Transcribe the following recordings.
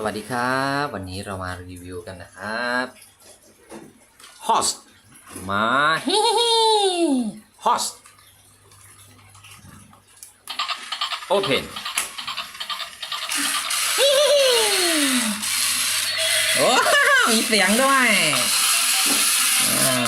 สวัสดีครับ วันนี้เรามารีวิวกันนะครับ Host มา Host Open โอ้มีเสียงด้วยอ่ามามาโอ้เออ Buffalo Buffalo ควาย Buffalo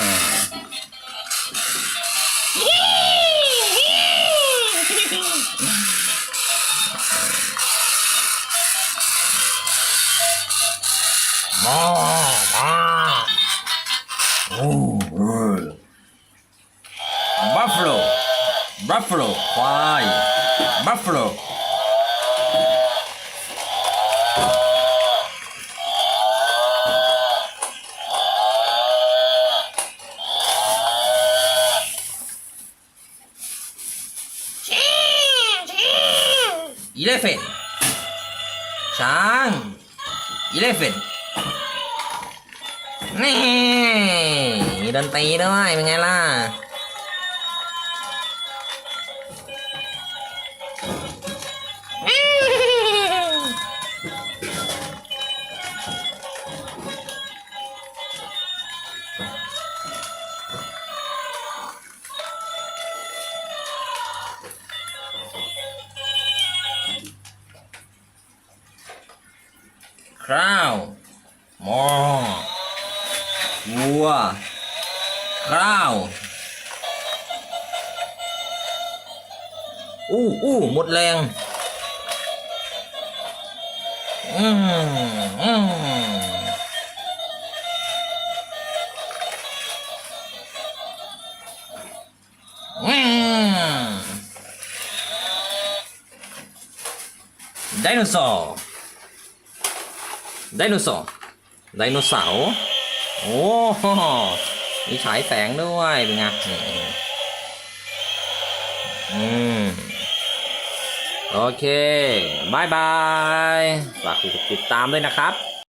อีเลฟเฟนช้างอีเลฟเฟ นนี่มีดนตรีด้วยเป็นไงล่ะคราว หมอวัวคราวอู้อู้หมดแรง อืมอืมไดโนเสาร์ไดโนเสาร์ ไดโนเสาร์โอ้โหมีฉายแสงด้วยเป็นไงอืมโอเคบายบาย ฝากกดติดตามด้วยนะครับ